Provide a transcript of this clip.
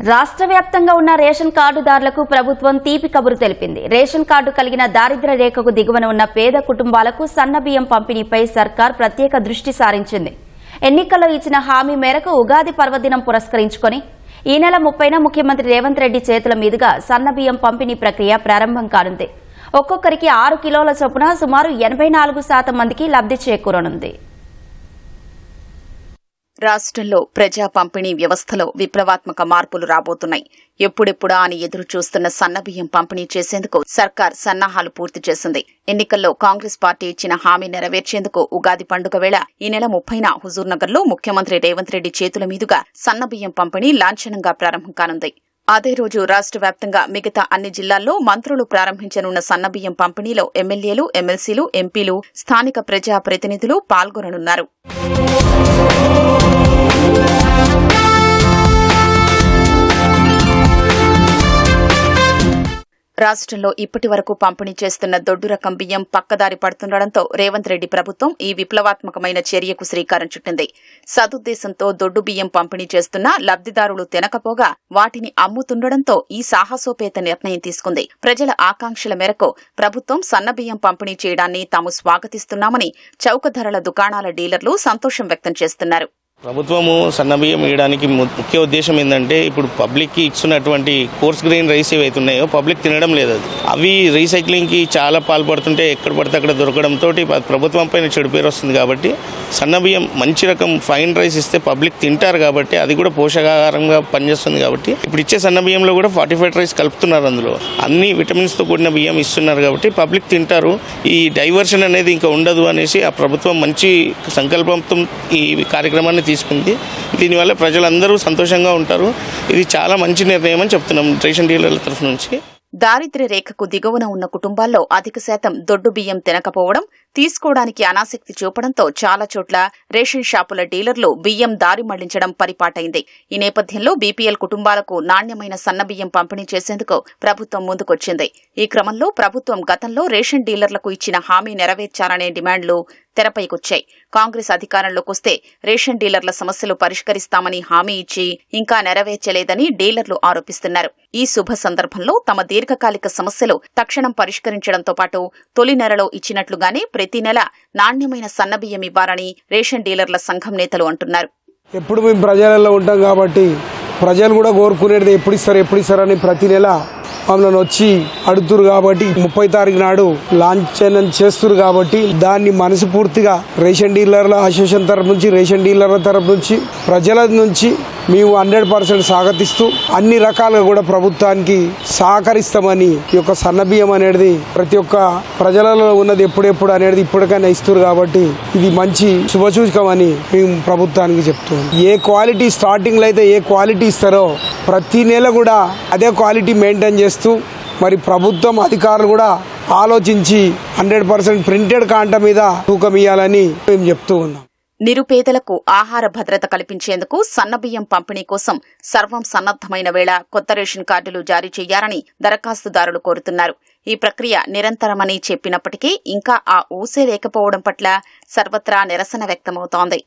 రాష్ట్ర వ్యాప్తంగా ఉన్న రేషన్ కార్డుదారులకు ప్రభుత్వం తీపి కబురు తెలిపింది. రేషన్ కార్డు కలిగిన దారిద్ర రేఖకు దిగువన ఉన్న పేద కుటుంబాలకు సన్నబియ్యం పంపిణీపై సర్కార్ ప్రత్యేక దృష్టి సారించింది. ఎన్నికల్లో ఇచ్చిన హామీ మేరకు ఉగాది పర్వదినం పురస్కరించుకొని ఈ నెల ముప్పైన ముఖ్యమంత్రి రేవంత్ రెడ్డి చేతుల మీదుగా సన్నబియ్యం పంపిణీ ప్రక్రియ ప్రారంభం కానుంది. ఒక్కొక్కరికి ఆరు కిలోల చొప్పున సుమారు ఎనభై నాలుగు శాతం మందికి లబ్ధి చేకూరనుంది. రాష్ట్రంలో ప్రజా పంపిణీ వ్యవస్థలో విప్లవాత్మక మార్పులు రాబోతున్నాయి. ఎప్పుడెప్పుడా అని ఎదురు చూస్తున్న సన్నబియ్యం పంపిణీ చేసేందుకు సర్కార్ సన్నాహాలు పూర్తి చేసింది. ఎన్నికల్లో కాంగ్రెస్ పార్టీ ఇచ్చిన హామీ నెరవేర్చేందుకు ఉగాది పండుగ వేళ ఈ నెల ముప్పైన హుజూర్నగర్లో ముఖ్యమంత్రి రేవంత్ రెడ్డి చేతుల మీదుగా సన్నబియ్యం పంపిణీ లాంఛనంగా ప్రారంభం కానుంది. అదే రోజు రాష్ట్ర వ్యాప్తంగా మిగతా అన్ని జిల్లాల్లో మంత్రులు ప్రారంభించనున్న సన్నబియ్యం పంపిణీలో ఎమ్మెల్యేలు ఎమ్మెల్సీలు ఎంపీలు స్థానిక ప్రజా ప్రతినిధులు పాల్గొననున్నారు. రాష్ట్రంలో ఇప్పటి వరకు పంపిణీ చేస్తున్న దొడ్డు రకం బియ్యం పక్కదారి పడుతుండటంతో రేవంత్ రెడ్డి ప్రభుత్వం ఈ విప్లవాత్మకమైన చర్యకు శ్రీకారం చుట్టింది. సదుద్దేశంతో దొడ్డు బియ్యం పంపిణీ చేస్తున్న లబ్దిదారులు తినకపోగా వాటిని అమ్ముతుండటంతో ఈ సాహసోపేత నిర్ణయం తీసుకుంది. ప్రజల ఆకాంక్షల మేరకు ప్రభుత్వం సన్నబియ్యం పంపిణీ చేయడాన్ని తాము స్వాగతిస్తున్నామని చౌక ధరల దుకాణాల డీలర్లు సంతోషం వ్యక్తం చేస్తున్నారు. ప్రభుత్వము సన్నబియ్యం ఇవ్వడానికి ము- ముఖ్య ఉద్దేశం ఏంటంటే ఇప్పుడు పబ్లిక్కి ఇస్తున్నటువంటి కోర్స్ గ్రెయిన్ రైస్ ఏవైతే ఉన్నాయో పబ్లిక్ తినడం లేదు అది. అవి రీసైక్లింగ్కి చాలా పాల్పడుతుంటే ఎక్కడ పడితే అక్కడ దొరకడంతో ప్రభుత్వం పైన చెడు పేరు వస్తుంది కాబట్టి సన్నబియ్యం మంచి రకం ఫైన్ రైస్ ఇస్తే పబ్లిక్ తింటారు కాబట్టి అది కూడా పోషకాహారంగా పనిచేస్తుంది కాబట్టి ఇప్పుడు ఇచ్చే సన్నబియ్యంలో కూడా ఫార్టిఫైడ్ రైస్ కలుపుతున్నారు అందులో. అన్ని విటమిన్స్తో కూడిన బియ్యం ఇస్తున్నారు కాబట్టి పబ్లిక్ తింటారు. ఈ డైవర్షన్ అనేది ఇంకా ఉండదు అనేసి ఆ ప్రభుత్వం మంచి సంకల్పంతో ఈ కార్యక్రమాన్ని తీసుకుంది. దీనివల్ల ప్రజలందరూ సంతోషంగా ఉంటారు. ఇది చాలా మంచి నిర్ణయం అని చెప్తున్నాం రేషన్ డీలర్ల తరఫు నుంచి. దారిద్ర్య రేఖకు దిగువన ఉన్న కుటుంబాల్లో అధిక శాతం దొడ్డు బియ్యం తినకపోవడం తీసుకోవడానికి అనాసక్తి చూపడంతో చాలా చోట్ల రేషన్ షాపుల డీలర్లు బియ్యం దారి మళ్ళించడం పరిపాటైంది. ఈ నేపథ్యంలో బీపీఎల్ కుటుంబాలకు నాణ్యమైన సన్నబియ్యం పంపిణీ చేసేందుకు ప్రభుత్వం ముందుకొచ్చింది. ఈ క్రమంలో ప్రభుత్వం గతంలో రేషన్ డీలర్లకు ఇచ్చిన హామీ నెరవేర్చాలనే డిమాండ్లు తెరపైకొచ్చాయి. కాంగ్రెస్ అధికారంలోకి వస్తే రేషన్ డీలర్ల సమస్యలు పరిష్కరిస్తామని హామీ ఇచ్చి ఇంకా నెరవేర్చలేదని డీలర్లు ఆరోపిస్తున్నారు. ఈ శుభ సందర్భంలో తమ దీర్ఘకాలిక సమస్యలు తక్షణం పరిష్కరించడంతో పాటు తొలి నెలలో ఇచ్చినట్లుగానే ప్రతి నెల నాణ్యమైన సన్నబియ్యం ఇవ్వాలని రేషన్ డీలర్ల సంఘం నేతలు అంటున్నారు. ఎప్పుడు మేము ప్రజలలో ఉంటాం కాబట్టి ప్రజలు కూడా కోరుకునేది ఎప్పుడు ఇస్తారు ఎప్పుడు ఇస్తారని ప్రతి నెల మమ్మల్ని వచ్చి అడుగుతురు కాబట్టి ముప్పై తారీఖు నాడు లాంఛనం చేస్తురు కాబట్టి దాన్ని మనస్ఫూర్తిగా రేషన్ డీలర్ల అసోసియేషన్ తరపు నుంచి రేషన్ డీలర్ల తరపు నుంచి ప్రజల నుంచి మేము హండ్రెడ్ పర్సెంట్ స్వాగతిస్తూ అన్ని రకాలుగా కూడా ప్రభుత్వానికి సహకరిస్తామని ఈ యొక్క సన్నబియ్యం అనేది ప్రతి ఒక్క ప్రజలలో ఉన్నది ఎప్పుడెప్పుడు అనేది ఇప్పటికైనా ఇస్తారు కాబట్టి ఇది మంచి శుభసూచకమని మేము ప్రభుత్వానికి చెప్తున్నాం. ఏ క్వాలిటీ స్టార్టింగ్లో అయితే ఏ క్వాలిటీ ఇస్తారో ప్రతి నెల కూడా అదే క్వాలిటీ మెయింటైన్ చేస్తూ మరి ప్రభుత్వం అధికారులు కూడా ఆలోచించి హండ్రెడ్ పర్సెంట్ ప్రింటెడ్ కాంట మీద తూకం ఇవ్వాలని మేము చెప్తూ ఉన్నాం. నిరుపేదలకు ఆహార భద్రత కల్పించేందుకు సన్నబియ్యం పంపిణీ కోసం సర్వం సన్నద్దమైన వేళ కొత్త రేషన్ కార్డులు జారీ చేయాలని దరఖాస్తుదారులు కోరుతున్నారు. ఈ ప్రక్రియ నిరంతరమని చెప్పినప్పటికీ ఇంకా ఆ ఊసే లేకపోవడం పట్ల సర్వత్రా నిరసన వ్యక్తమవుతోంది.